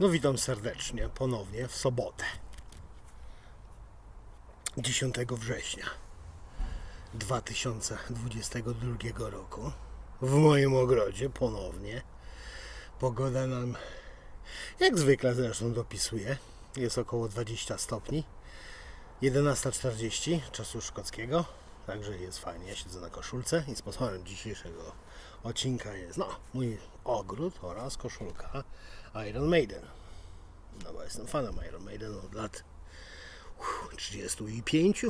No witam serdecznie ponownie w sobotę 10 września 2022 roku. W moim ogrodzie ponownie pogoda nam jak zwykle zresztą dopisuje. Jest około 20 stopni 11.40 czasu szkockiego także jest fajnie, ja siedzę na koszulce i sponsorem dzisiejszego odcinka jest no, mój ogród oraz koszulka Iron Maiden. No bo jestem fanem Iron Maiden od lat uff, 35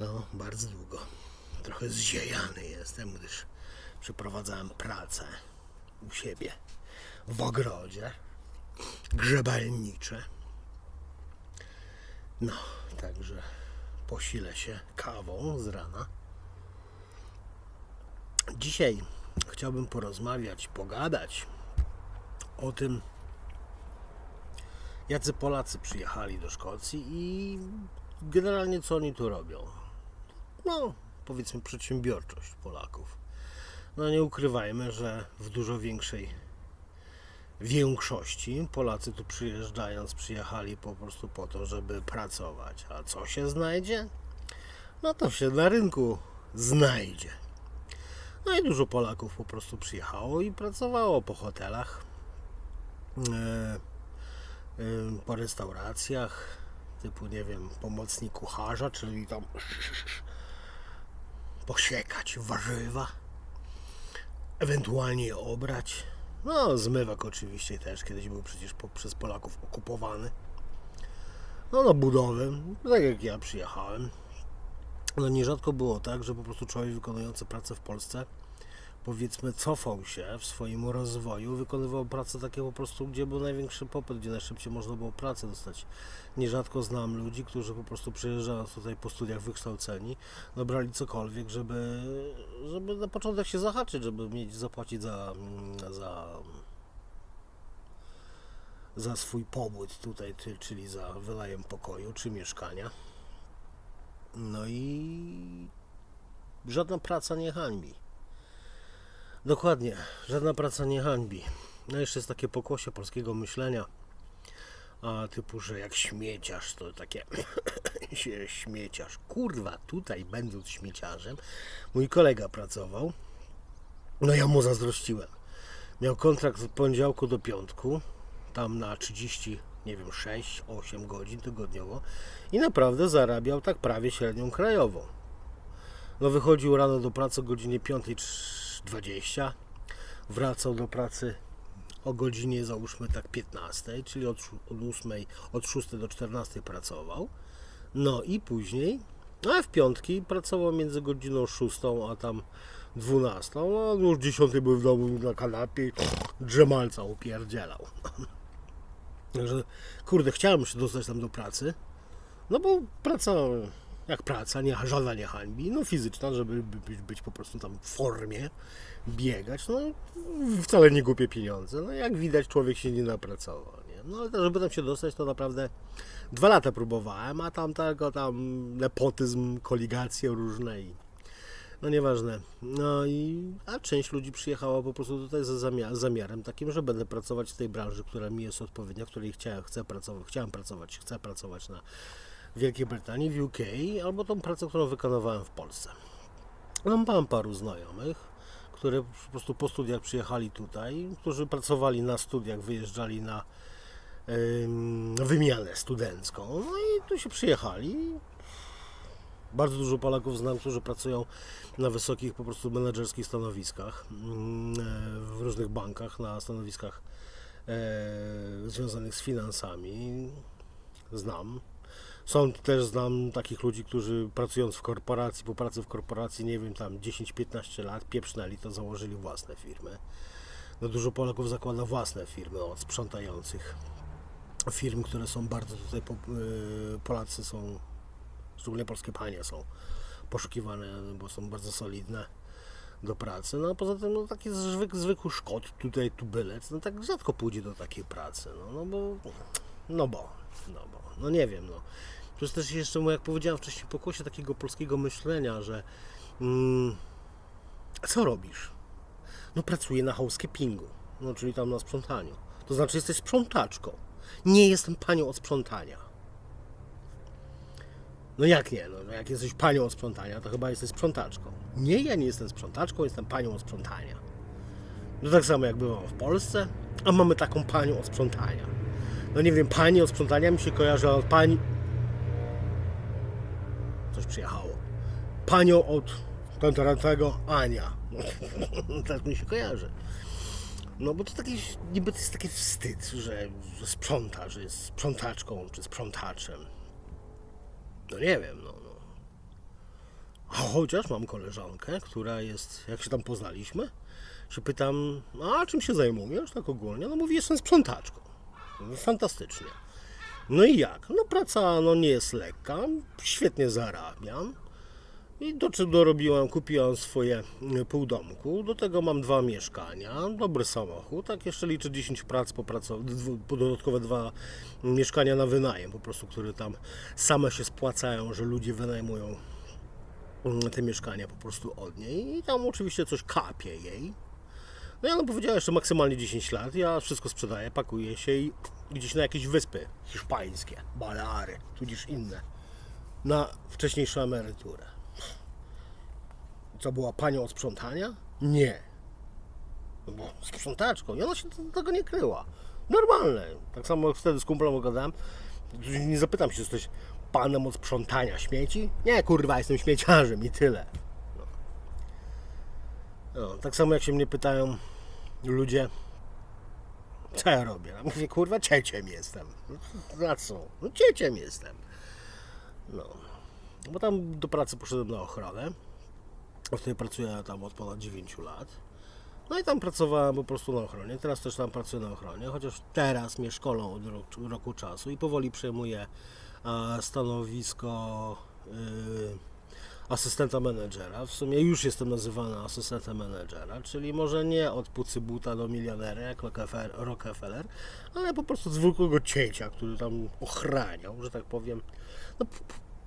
no bardzo długo. Trochę zziejany jestem gdyż przeprowadzałem pracę u siebie w ogrodzie grzebalnicze no także posilę się kawą z rana. Dzisiaj chciałbym porozmawiać, pogadać o tym, jacy Polacy przyjechali do Szkocji i generalnie co oni tu robią. No, powiedzmy, przedsiębiorczość Polaków. No, nie ukrywajmy, że w dużo większej większości Polacy tu przyjeżdżając, przyjechali po prostu po to, żeby pracować. A co się znajdzie? No to się na rynku znajdzie. No i dużo Polaków po prostu przyjechało i pracowało po hotelach, po restauracjach, typu, nie wiem, pomocnik kucharza, czyli tam posiekać warzywa, ewentualnie je obrać. No, zmywak oczywiście też kiedyś był przecież po, przez Polaków okupowany. No, na budowę, tak jak ja przyjechałem. No nierzadko było tak, że po prostu człowiek wykonujący pracę w Polsce powiedzmy cofał się w swoim rozwoju, wykonywał pracę takie po prostu, gdzie był największy popyt, gdzie najszybciej można było pracę dostać. Nierzadko znam ludzi, którzy po prostu przyjeżdżając tutaj po studiach wykształceni, dobrali cokolwiek, żeby, żeby na początek się zahaczyć, żeby mieć zapłacić za, za za swój pobyt tutaj, czyli za wynajem pokoju czy mieszkania. No i żadna praca nie hańbi. Dokładnie, żadna praca nie hańbi. No jeszcze jest takie pokłosie polskiego myślenia, a typu, że jak śmieciarz, to takie się śmieciarz. Kurwa, tutaj będąc śmieciarzem, mój kolega pracował, no ja mu zazdrościłem. Miał kontrakt od poniedziałku do piątku, tam na 30, nie wiem, 6, 8 godzin tygodniowo i naprawdę zarabiał tak prawie średnią krajową. No wychodził rano do pracy o godzinie 5.20, wracał do pracy o godzinie załóżmy tak 15, czyli od, od 8, od 6 do 14 pracował. No i później, a w piątki pracował między godziną 6 a tam 12, no już 10 był w domu na kanapie, drzemalca upierdzielał. Także, kurde, chciałem się dostać tam do pracy, no bo praca, jak praca, nie, żadna nie hańbi, no fizyczna, żeby być, być po prostu tam w formie, biegać, no wcale nie głupie pieniądze. No jak widać, człowiek się nie napracował, nie? No ale to, żeby tam się dostać, to naprawdę dwa lata próbowałem, a tam tylko tam nepotyzm, koligacje różne i no nieważne. No i a część ludzi przyjechała po prostu tutaj zamia- zamiarem takim, że będę pracować w tej branży, która mi jest odpowiednia, w której chciałem, chcę pracować, chciałem pracować, chcę pracować na Wielkiej Brytanii, w UK, albo tą pracę, którą wykonywałem w Polsce. No, mam paru znajomych, które po prostu po studiach przyjechali tutaj, którzy pracowali na studiach, wyjeżdżali na ym, wymianę studencką, no i tu się przyjechali. Bardzo dużo Polaków znam, którzy pracują na wysokich po prostu menedżerskich stanowiskach mm, e, w różnych bankach, na stanowiskach e, związanych z finansami. Znam. Są też znam takich ludzi, którzy pracując w korporacji, po pracy w korporacji, nie wiem, tam 10-15 lat, pieprznęli, to założyli własne firmy. No dużo Polaków zakłada własne firmy od sprzątających firm, które są bardzo tutaj, y, Polacy są, szczególnie polskie panie są poszukiwane, bo są bardzo solidne do pracy. No a poza tym no, taki zwyk, zwykły Szkot, tutaj tubylec, no tak rzadko pójdzie do takiej pracy, no, no bo, no bo, no bo, no nie wiem, no. To jest też jeszcze, jak powiedziałem wcześniej, pokłosie takiego polskiego myślenia, że mm, co robisz? No pracuję na housekeepingu, no czyli tam na sprzątaniu. To znaczy jesteś sprzątaczką. Nie jestem panią od sprzątania. No jak nie? No, jak jesteś panią od sprzątania, to chyba jesteś sprzątaczką. Nie, ja nie jestem sprzątaczką, jestem panią od sprzątania. No tak samo jak byłam w Polsce, a mamy taką panią od sprzątania. No nie wiem, pani od sprzątania mi się kojarzy od pani... Przyjechało. Panią od kontrantego Ania. tak mi się kojarzy. No bo to taki, niby to jest taki wstyd, że, że sprząta, że jest sprzątaczką czy sprzątaczem. No nie wiem, no. no. A chociaż mam koleżankę, która jest, jak się tam poznaliśmy, się pytam, a czym się zajmujesz tak ogólnie? No mówi, jestem sprzątaczką. Fantastycznie. No i jak? No praca no, nie jest lekka, świetnie zarabiam. I do czego dorobiłam, kupiłam swoje y, półdomku. Do tego mam dwa mieszkania, dobry samochód. Tak jeszcze liczę 10 prac, popracow- dwu- dodatkowe dwa mieszkania na wynajem, po prostu, które tam same się spłacają, że ludzie wynajmują mm, te mieszkania po prostu od niej. I tam oczywiście coś kapie jej. No i ona powiedziała jeszcze maksymalnie 10 lat. Ja wszystko sprzedaję, pakuję się i gdzieś na jakieś wyspy hiszpańskie, Baleary, tudzież inne, na wcześniejszą emeryturę. Co była panią od sprzątania? Nie. No Bo sprzątaczką. I ona się do tego nie kryła. Normalne. Tak samo wtedy z kumplem gadałem. Nie zapytam się, czy jesteś panem od sprzątania śmieci? Nie, kurwa, jestem śmieciarzem i tyle. No. No, tak samo jak się mnie pytają ludzie, co ja robię? Ja mówię, kurwa, cieciem jestem. No, Na co? No cieciem jestem. No. Bo tam do pracy poszedłem na ochronę. Wtedy pracuję tam od ponad 9 lat. No i tam pracowałem po prostu na ochronie. Teraz też tam pracuję na ochronie, chociaż teraz mnie szkolą od roku, roku czasu i powoli przejmuję stanowisko y, asystenta menedżera. W sumie już jestem nazywany asystentem menedżera, czyli może nie od pucybuta do milionera jak Rockefeller, ale po prostu zwykłego ciecia, który tam ochraniał, że tak powiem. No,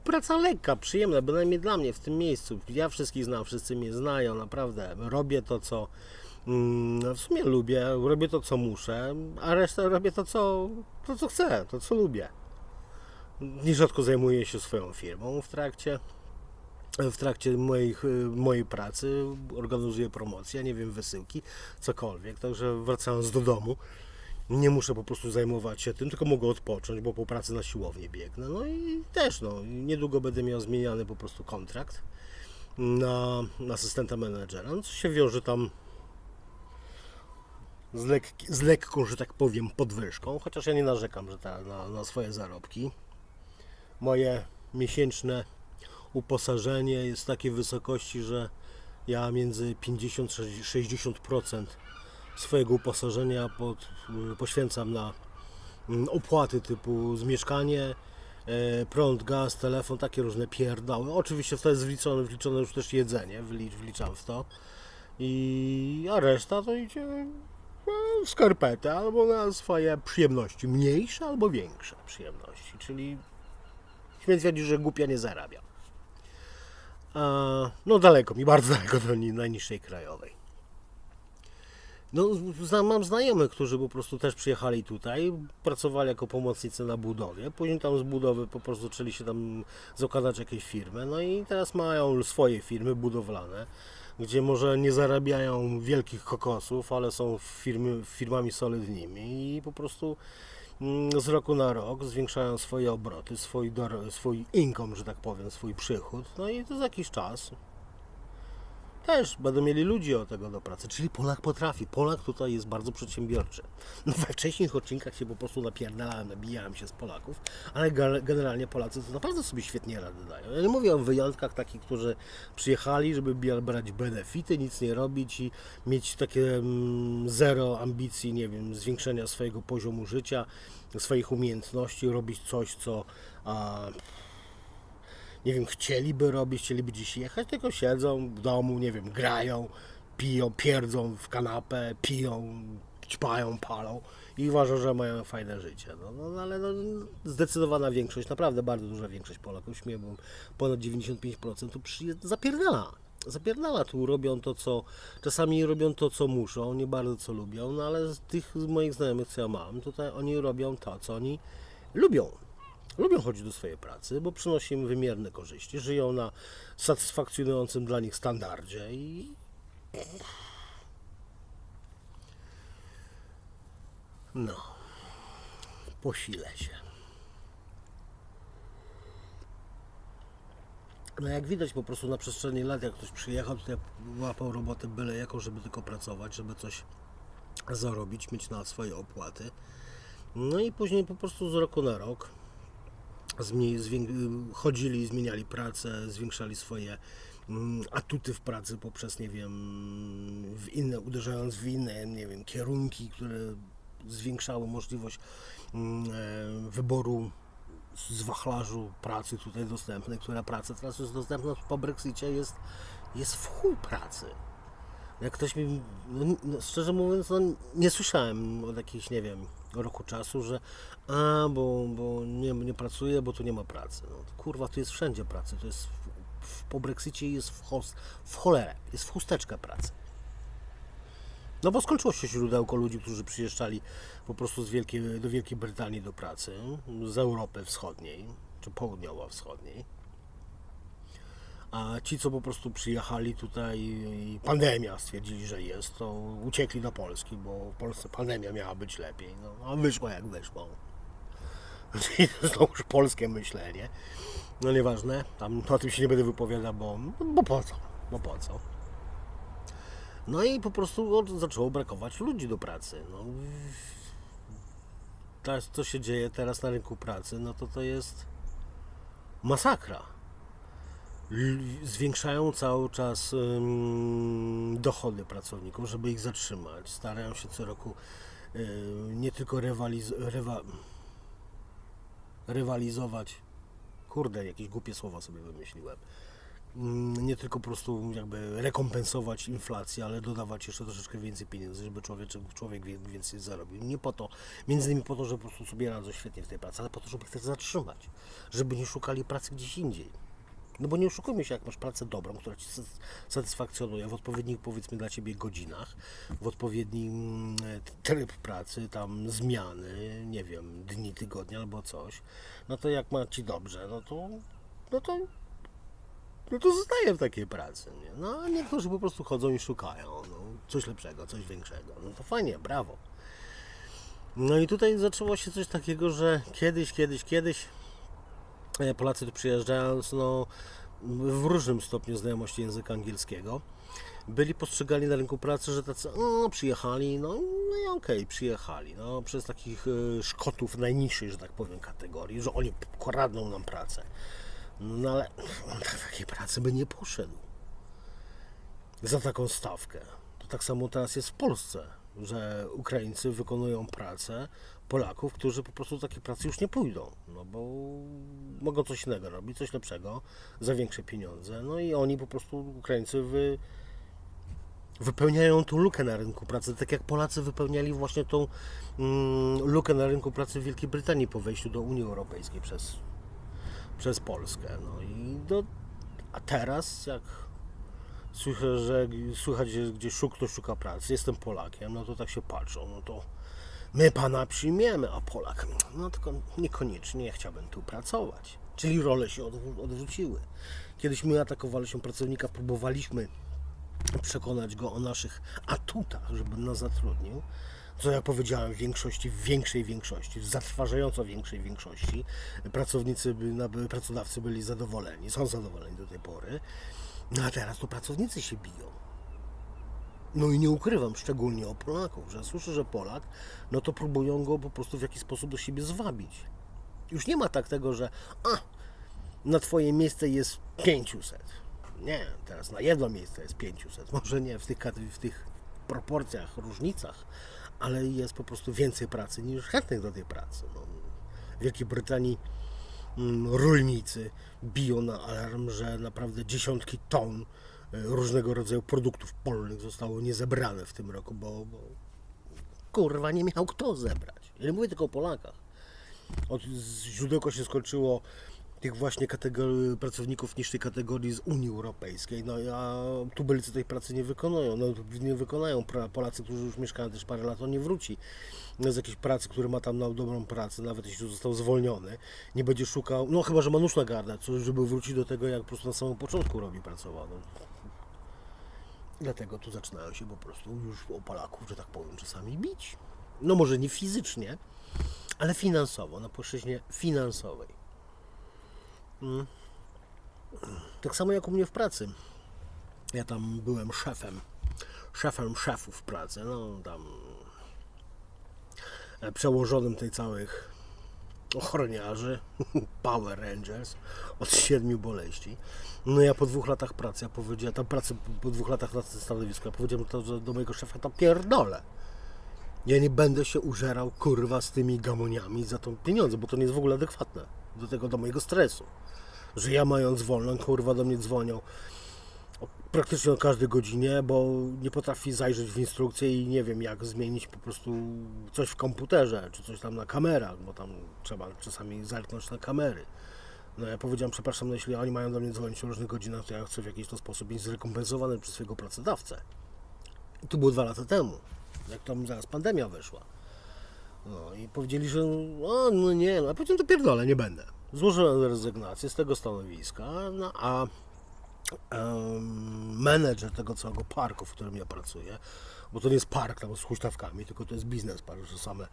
praca lekka, przyjemna, bynajmniej dla mnie w tym miejscu. Ja wszystkich znam, wszyscy mnie znają, naprawdę. Robię to, co mm, w sumie lubię, robię to, co muszę, a resztę robię to, co, to, co chcę, to, co lubię. Nierzadko zajmuję się swoją firmą w trakcie w trakcie moich, y, mojej pracy organizuję promocje, nie wiem, wysyłki, cokolwiek, także wracając do domu nie muszę po prostu zajmować się tym, tylko mogę odpocząć, bo po pracy na siłownię biegnę. No i też, no, niedługo będę miał zmieniany po prostu kontrakt na, na asystenta menedżera, no, co się wiąże tam z, lek, z lekką, że tak powiem, podwyżką, chociaż ja nie narzekam że ta, na, na swoje zarobki. Moje miesięczne uposażenie jest takiej wysokości, że ja między 50 a 60% swojego uposażenia pod, poświęcam na mm, opłaty typu z mieszkanie, e, prąd, gaz, telefon, takie różne pierdoły. Oczywiście w to jest wliczone, wliczone już też jedzenie, wlicz, wliczam w to. I, a reszta to idzie w skarpetę albo na swoje przyjemności, mniejsze albo większe przyjemności, czyli śmiem twierdzić, że głupia nie zarabia. No daleko mi, bardzo daleko do ni- najniższej krajowej. No, mam znajomych, którzy po prostu też przyjechali tutaj, pracowali jako pomocnicy na budowie, później tam z budowy po prostu zaczęli się tam zakładać jakieś firmy, no i teraz mają swoje firmy budowlane, gdzie może nie zarabiają wielkich kokosów, ale są firmy, firmami solidnymi i po prostu z roku na rok zwiększają swoje obroty, swój, swój income, że tak powiem, swój przychód, no i to za jakiś czas też będą mieli ludzi o tego do pracy. Czyli Polak potrafi. Polak tutaj jest bardzo przedsiębiorczy. No, we wcześniejszych odcinkach się po prostu napierdalałem, nabijałem się z Polaków, ale ge- generalnie Polacy to naprawdę sobie świetnie rady dają. Ja nie mówię o wyjątkach takich, którzy przyjechali, żeby brać benefity, nic nie robić i mieć takie mm, zero ambicji, nie wiem, zwiększenia swojego poziomu życia, swoich umiejętności, robić coś, co a, nie wiem, chcieliby robić, chcieliby gdzieś jechać, tylko siedzą w domu, nie wiem, grają, piją, pierdzą w kanapę, piją, ćpają, palą i uważają, że mają fajne życie. No, no no, ale no, zdecydowana większość, naprawdę bardzo duża większość Polaków, śmiem, ponad 95% tu zapierdala. zapierdala tu, robią to, co, czasami robią to, co muszą, nie bardzo co lubią, no ale z tych z moich znajomych, co ja mam, tutaj oni robią to, co oni lubią. Lubią chodzić do swojej pracy, bo przynosi im wymierne korzyści, żyją na satysfakcjonującym dla nich standardzie i no, posilę się. No jak widać po prostu na przestrzeni lat, jak ktoś przyjechał, to łapał robotę byle jaką, żeby tylko pracować, żeby coś zarobić, mieć na swoje opłaty. No i później po prostu z roku na rok chodzili, zmieniali pracę, zwiększali swoje mm, atuty w pracy poprzez, nie wiem, w inne, uderzając w inne, nie wiem, kierunki, które zwiększały możliwość mm, e, wyboru z wachlarzu pracy tutaj dostępnej, która praca teraz jest dostępna po Brexicie, jest, jest w chuj pracy. Jak ktoś mi, no, no, szczerze mówiąc, no, nie słyszałem od jakichś, nie wiem, roku czasu, że a, bo, bo nie, nie pracuję, bo tu nie ma pracy. No, kurwa, tu jest wszędzie pracy, to jest w, w, po Brexicie jest w, hos, w cholerę, jest w chusteczkę pracy. No bo skończyło się źródełko ludzi, którzy przyjeżdżali po prostu z Wielkiej, do Wielkiej Brytanii do pracy, z Europy Wschodniej, czy Południowo-Wschodniej. A ci, co po prostu przyjechali tutaj i pandemia stwierdzili, że jest, to uciekli do Polski, bo w Polsce pandemia miała być lepiej. No, a wyszło jak wyszło. Czyli znowuż polskie myślenie. No nieważne, tam o tym się nie będę wypowiadał, bo, bo po co? Bo po co? No i po prostu zaczęło brakować ludzi do pracy. No, teraz, co się dzieje teraz na rynku pracy, no to to jest masakra. Zwiększają cały czas dochody pracowników, żeby ich zatrzymać. Starają się co roku nie tylko rywaliz- rywa- rywalizować. Kurde, jakieś głupie słowa sobie wymyśliłem mm, nie tylko po prostu jakby rekompensować inflację, ale dodawać jeszcze troszeczkę więcej pieniędzy, żeby człowiek, człowiek wie- więcej zarobił. Nie po to, między innymi po to, że po prostu sobie radzą świetnie w tej pracy, ale po to, żeby też zatrzymać, żeby nie szukali pracy gdzieś indziej. No bo nie oszukujmy się, jak masz pracę dobrą, która Ci sat- satysfakcjonuje w odpowiednich, powiedzmy, dla Ciebie godzinach, w odpowiednim e, tryb pracy, tam zmiany, nie wiem, dni, tygodnia albo coś, no to jak ma Ci dobrze, no to, no to no to zostaję w takiej pracy, nie? No a niektórzy po prostu chodzą i szukają no, coś lepszego, coś większego. No to fajnie, brawo. No i tutaj zaczęło się coś takiego, że kiedyś, kiedyś, kiedyś e, Polacy tu przyjeżdżając, no w różnym stopniu znajomości języka angielskiego, byli postrzegani na rynku pracy, że tacy, no przyjechali, no, no i okej, przyjechali, no przez takich e, Szkotów najniższej, że tak powiem, kategorii, że oni kradną nam pracę. No ale on do takiej pracy by nie poszedł. Za taką stawkę. To tak samo teraz jest w Polsce, że Ukraińcy wykonują pracę Polaków, którzy po prostu do takiej pracy już nie pójdą. No bo mogą coś innego robić, coś lepszego, za większe pieniądze. No i oni po prostu, Ukraińcy, wy, wypełniają tą lukę na rynku pracy, tak jak Polacy wypełniali właśnie tą mm, lukę na rynku pracy w Wielkiej Brytanii po wejściu do Unii Europejskiej przez przez Polskę. No i do, a teraz jak słyszę, że słychać, że gdzieś szuk, ktoś szuka pracy, jestem Polakiem, no to tak się patrzą, no to my pana przyjmiemy, a Polak, no tylko niekoniecznie ja chciałbym tu pracować. Czyli role się odwró- odwróciły. Kiedyś my atakowaliśmy pracownika, próbowaliśmy przekonać go o naszych atutach, żeby nas zatrudnił. Co ja powiedziałem w większości, w większej większości, w zatrważająco większej większości pracownicy, pracodawcy byli zadowoleni, są zadowoleni do tej pory. No a teraz to pracownicy się biją. No i nie ukrywam, szczególnie o Polaków, że słyszę, że Polak, no to próbują go po prostu w jakiś sposób do siebie zwabić. Już nie ma tak tego, że a, na twoje miejsce jest 500. Nie, teraz na jedno miejsce jest 500. Może nie w tych, w tych proporcjach, różnicach, ale jest po prostu więcej pracy niż chętnych do tej pracy. No, w Wielkiej Brytanii mm, rolnicy biją na alarm, że naprawdę dziesiątki ton różnego rodzaju produktów polnych zostało niezebrane w tym roku, bo, bo kurwa nie miał kto zebrać. Ja nie mówię tylko o Polakach. Od źródełko się skończyło tych właśnie kategorii, pracowników niższej kategorii z Unii Europejskiej. No a tubylcy tej pracy nie wykonują. No, nie wykonają. Polacy, którzy już mieszkają też parę lat, on nie wróci z jakiejś pracy, który ma tam na dobrą pracę, nawet jeśli został zwolniony. Nie będzie szukał, no chyba, że ma nóż na gardle, żeby wrócić do tego, jak po prostu na samym początku robi, pracował. No. Dlatego tu zaczynają się po prostu już o Polaków, że tak powiem, czasami bić. No może nie fizycznie, ale finansowo, na płaszczyźnie finansowej. Mm. Tak samo jak u mnie w pracy. Ja tam byłem szefem, szefem szefów pracy, no tam e, przełożonym tej całych ochroniarzy, Power Rangers od siedmiu boleści. No ja po dwóch latach pracy, ja powiedziałem, tam pracy po dwóch latach na tym stanowisku, ja powiedziałem to, do mojego szefa to pierdolę. Ja nie będę się użerał kurwa z tymi gamoniami za to pieniądze, bo to nie jest w ogóle adekwatne do tego, do mojego stresu. Że ja mając wolną, kurwa do mnie dzwonią praktycznie o każdej godzinie, bo nie potrafi zajrzeć w instrukcję i nie wiem jak zmienić po prostu coś w komputerze, czy coś tam na kamerach, bo tam trzeba czasami zerknąć na kamery. No ja powiedziałem, przepraszam, no jeśli oni mają do mnie dzwonić o różnych godzinach, to ja chcę w jakiś to sposób być zrekompensowany przez swojego pracodawcę. I to było dwa lata temu, jak tam zaraz pandemia wyszła. No i powiedzieli, że o, no nie, no a powiedziałem, to pierdolę, nie będę. Złożyłem rezygnację z tego stanowiska, no a menedżer tego całego parku, w którym ja pracuję, bo to nie jest park tam z huśtawkami, tylko to jest biznes park, że same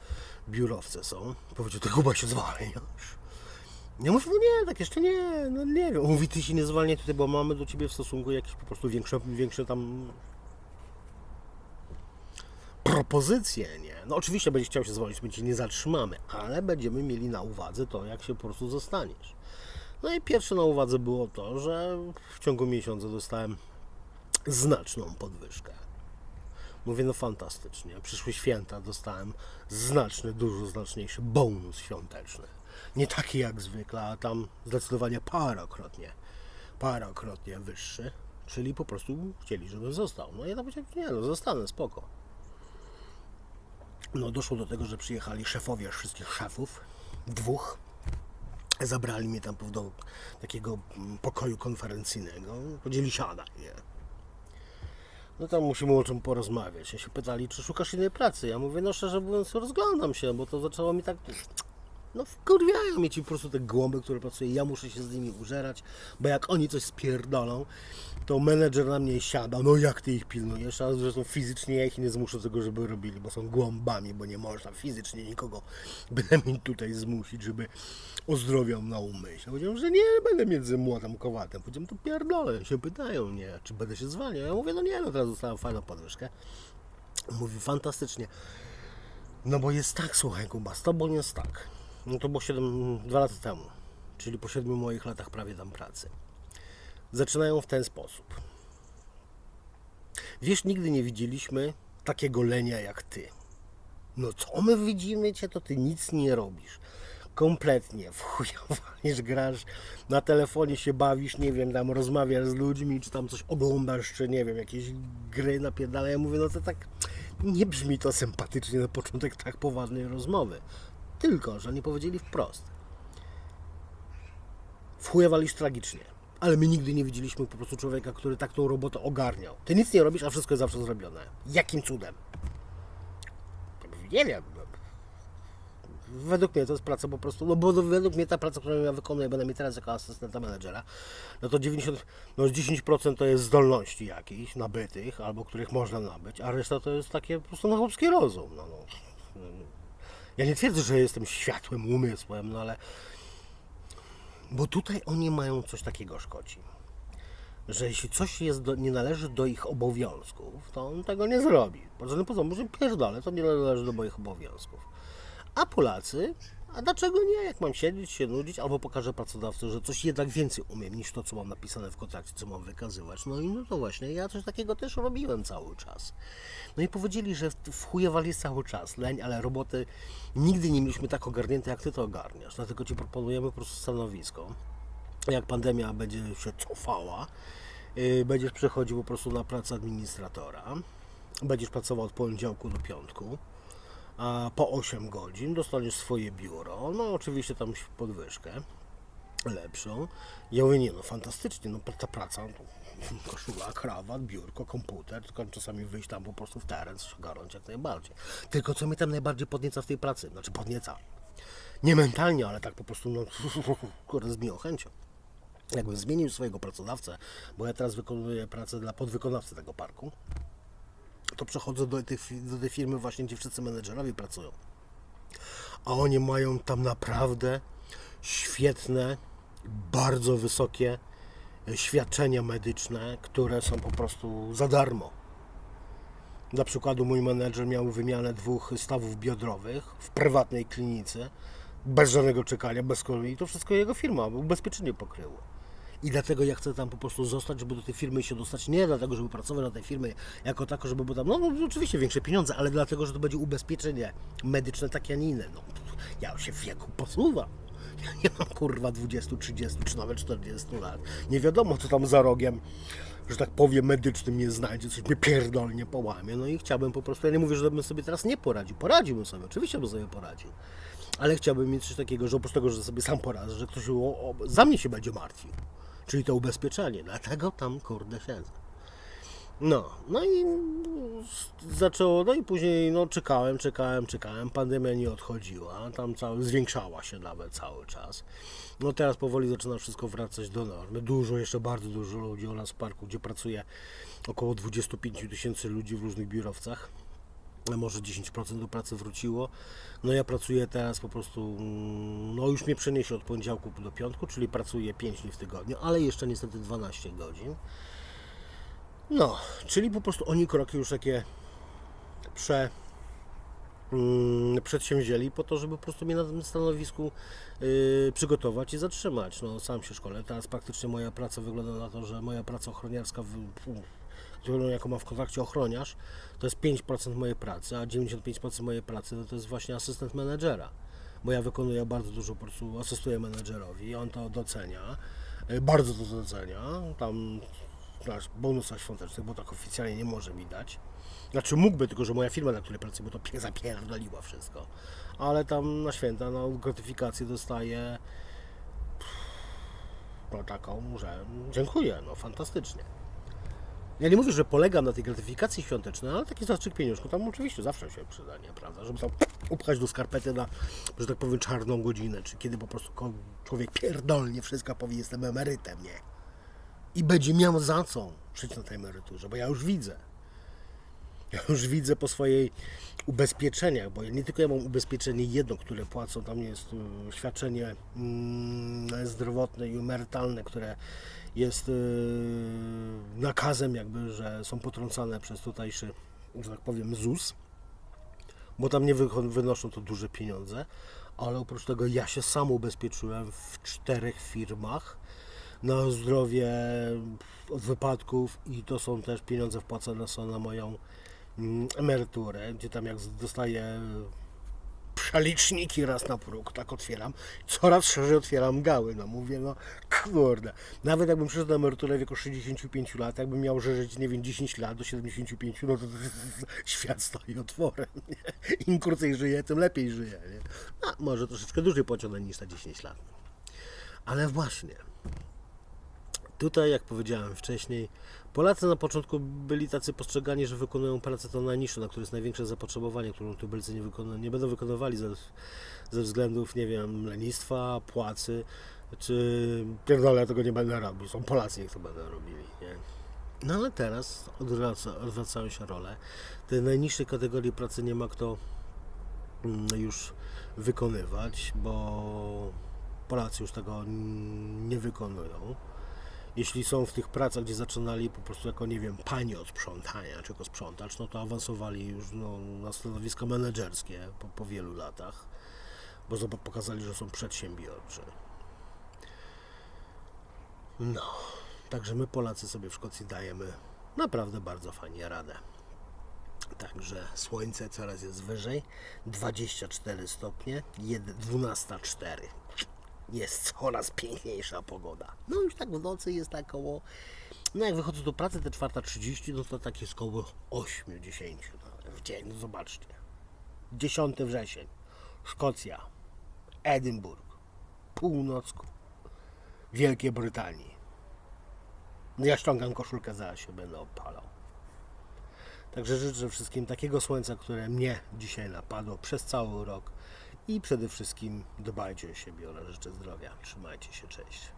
biurowce są. Powiedział, ty chyba się zwalniasz. Ja mówię, no nie, tak jeszcze nie, no nie wiem. Mówi, ty się nie zwalniaj tutaj, bo mamy do ciebie w stosunku jakieś po prostu większe, większe tam propozycje, nie? No oczywiście będziesz chciał się zwolnić, my cię nie zatrzymamy, ale będziemy mieli na uwadze to, jak się po prostu zostaniesz. No i pierwsze na uwadze było to, że w ciągu miesiąca dostałem znaczną podwyżkę. Mówię, no fantastycznie. Przyszły święta dostałem znaczny, dużo znaczniejszy bonus świąteczny. Nie taki jak zwykle, a tam zdecydowanie parokrotnie, parokrotnie wyższy. Czyli po prostu chcieli, żebym został. No ja tam powiedziałem, nie no, zostanę, spoko. No doszło do tego, że przyjechali szefowie wszystkich szefów, dwóch, zabrali mnie tam do takiego mm, pokoju konferencyjnego, powiedzieli siadaj, nie. No tam musimy o czym porozmawiać. Ja się pytali, czy szukasz innej pracy. Ja mówię, no szczerze mówiąc, rozglądam się, bo to zaczęło mi tak. No wkurwiają mnie ci po prostu te głąby, które pracują. Ja muszę się z nimi użerać, bo jak oni coś spierdolą, to menedżer na mnie siada. No jak ty ich pilnujesz? A zresztą fizycznie ja ich nie zmuszę tego, żeby robili, bo są głąbami, bo nie można fizycznie nikogo bynajmniej tutaj zmusić, żeby ozdrowiał na umyśle. Powiedziałem, że nie będę między młotem kowatem. Powiedziałem, to pierdolę. Się pytają mnie, czy będę się zwalniał. Ja mówię, no nie, no teraz dostałem fajną podwyżkę. Mówi, fantastycznie. No bo jest tak, słuchaj Kuba, z tobą jest tak. No to było 7, 2 lata temu, czyli po 7 moich latach prawie tam pracy. Zaczynają w ten sposób. Wiesz, nigdy nie widzieliśmy takiego lenia jak ty. No co my widzimy cię, to ty nic nie robisz. Kompletnie w chujowaniesz, grasz na telefonie się bawisz, nie wiem, tam rozmawiasz z ludźmi, czy tam coś oglądasz, czy nie wiem, jakieś gry napierdala. Ja mówię, no to tak nie brzmi to sympatycznie na początek tak poważnej rozmowy. Tylko, że nie powiedzieli wprost. Wchujowaliś tragicznie. Ale my nigdy nie widzieliśmy po prostu człowieka, który tak tą robotę ogarniał. Ty nic nie robisz, a wszystko jest zawsze zrobione. Jakim cudem? Nie wiem. Według mnie to jest praca po prostu, no bo według mnie ta praca, którą ja wykonuję, będę mi teraz jako asystenta menedżera, no to 90, no 10% to jest zdolności jakichś nabytych, albo których można nabyć, a reszta to jest takie po prostu na chłopski rozum. No, no. Ja nie twierdzę, że jestem światłym umysłem, no ale bo tutaj oni mają coś takiego szkoci, że jeśli coś jest do, nie należy do ich obowiązków, to on tego nie zrobi. Pod żadnym pozorem, może pierdolę, to nie należy do moich obowiązków. A Polacy, a dlaczego nie? Jak mam siedzieć, się nudzić, albo pokażę pracodawcy, że coś jednak więcej umiem niż to, co mam napisane w kontrakcie, co mam wykazywać. No i no to właśnie, ja coś takiego też robiłem cały czas. No i powiedzieli, że wchujewali cały czas, leń, ale roboty nigdy nie mieliśmy tak ogarnięte, jak ty to ogarniasz. Dlatego ci proponujemy po prostu stanowisko. Jak pandemia będzie się cofała, yy, będziesz przechodził po prostu na pracę administratora. Będziesz pracował od poniedziałku do piątku a po 8 godzin dostaniesz swoje biuro, no oczywiście tam podwyżkę. lepszą. Ja mówię, nie no, fantastycznie, no ta praca, no, koszula, krawat, biurko, komputer, tylko czasami wyjść tam po prostu w teren, ogarnąć jak najbardziej. Tylko co mnie tam najbardziej podnieca w tej pracy, znaczy podnieca, nie mentalnie, ale tak po prostu, no, kurde, z miłą chęcią. Jakbym zmienił swojego pracodawcę, bo ja teraz wykonuję pracę dla podwykonawcy tego parku, to przechodzę do do tej firmy właśnie, gdzie wszyscy menedżerowie pracują. A oni mają tam naprawdę świetne, bardzo wysokie e, świadczenia medyczne, które są po prostu za darmo. Dla przykładu mój menedżer miał wymianę dwóch stawów biodrowych w prywatnej klinice, bez żadnego czekania, bez kolei. To wszystko jego firma, ubezpieczenie pokryło. I dlatego ja chcę tam po prostu zostać, żeby do tej firmy się dostać. Nie dlatego, żeby pracować na tej firmie jako tako, żeby było tam, no, no oczywiście większe pieniądze, ale dlatego, że to będzie ubezpieczenie medyczne takie, a nie inne. No, ja się w wieku posuwam. Ja mam kurwa 20, 30 czy nawet 40 lat. Nie wiadomo, co tam za rogiem, że tak powiem, medycznym nie znajdzie, coś mnie pierdolnie połamie. No i chciałbym po prostu, ja nie mówię, że bym sobie teraz nie poradził. Poradziłbym sobie, oczywiście bym sobie poradził. Ale chciałbym mieć coś takiego, że oprócz tego, że sobie sam poradzę, że ktoś o, o, za mnie się będzie martwił. Czyli to ubezpieczenie. Dlatego tam kurde siedzę. No, no i zaczęło, no i później no czekałem, czekałem, czekałem, pandemia nie odchodziła, tam cały, zwiększała się nawet cały czas. No teraz powoli zaczyna wszystko wracać do normy. Dużo, jeszcze bardzo dużo ludzi u nas w parku, gdzie pracuje około 25 tysięcy ludzi w różnych biurowcach. Może 10% do pracy wróciło. No ja pracuję teraz po prostu, mm, no już mnie przeniesie od poniedziałku do piątku, czyli pracuję 5 dni w tygodniu, ale jeszcze niestety 12 godzin. No, czyli po prostu oni kroki już takie prze, mm, przedsięwzięli po to, żeby po prostu mnie na tym stanowisku y, przygotować i zatrzymać. No, sam się szkolę. Teraz praktycznie moja praca wygląda na to, że moja praca ochroniarska, w, którą jaką mam w kontrakcie ochroniarz, to jest 5% mojej pracy, a 95% mojej pracy no, to jest właśnie asystent menedżera. Bo ja wykonuję bardzo dużo, po prostu asystuję menedżerowi, on to docenia, y, bardzo to docenia. Tam nasz bonusa świątecznych, bo tak oficjalnie nie może mi dać. Znaczy mógłby, tylko że moja firma, na której pracuję, bo to pie- zapierdoliła wszystko. Ale tam na święta, no, gratyfikację dostaję no taką, że dziękuję, no fantastycznie. Ja nie mówię, że polegam na tej gratyfikacji świątecznej, ale taki zastrzyk pieniążku tam oczywiście zawsze się przyda, nie, prawda? Żeby tam upchać do skarpety na, że tak powiem, czarną godzinę, czy kiedy po prostu człowiek pierdolnie wszystko powie, jestem emerytem, nie? i będzie miał za co żyć na tej emeryturze, bo ja już widzę. Ja już widzę po swojej ubezpieczeniach, bo nie tylko ja mam ubezpieczenie jedno, które płacą, tam jest y, świadczenie mm, zdrowotne i emerytalne, które jest y, nakazem jakby, że są potrącane przez tutejszy, że tak powiem, ZUS, bo tam nie wynoszą to duże pieniądze, ale oprócz tego ja się sam ubezpieczyłem w czterech firmach na zdrowie od wypadków i to są też pieniądze wpłacone są na moją emeryturę, gdzie tam jak dostaję przeliczniki raz na próg, tak otwieram, coraz szerzej otwieram gały, no mówię, no kurde, nawet jakbym przyszedł na emeryturę w wieku 65 lat, jakbym miał żyć, nie wiem, 10 lat do 75, no to, świat stoi otworem, nie? im krócej żyję, tym lepiej żyję, nie? A może troszeczkę dłużej pociągnę niż na 10 lat. Ale właśnie, Tutaj, jak powiedziałem wcześniej, Polacy na początku byli tacy postrzegani, że wykonują pracę tą najniższą, na którą jest największe zapotrzebowanie, którą tubylcy nie, wykonują, nie będą wykonywali ze, ze względów, nie wiem, lenistwa, płacy, czy pierdolę, tego nie będę robił. Są Polacy, niech to będą robili, nie? No ale teraz odwraca, odwracają się role. Tej najniższej kategorii pracy nie ma kto mm, już wykonywać, bo Polacy już tego nie wykonują jeśli są w tych pracach, gdzie zaczynali po prostu jako, nie wiem, pani od sprzątania, czy jako sprzątacz, no to awansowali już no, na stanowiska menedżerskie po, po wielu latach, bo pokazali, że są przedsiębiorczy. No, także my Polacy sobie w Szkocji dajemy naprawdę bardzo fajnie radę. Także słońce coraz jest wyżej, 24 stopnie, 12,4 jest coraz piękniejsza pogoda. No już tak w nocy jest tak około, no jak wychodzę do pracy te 4.30, no to tak jest około 8-10 no, w dzień, no zobaczcie. 10 wrzesień, Szkocja, Edynburg, północ, Wielkiej Brytanii. Ja ściągam koszulkę, zaraz się będę opalał. Także życzę wszystkim takiego słońca, które mnie dzisiaj napadło przez cały rok i przede wszystkim dbajcie o siebie oraz życzę zdrowia. Trzymajcie się, cześć.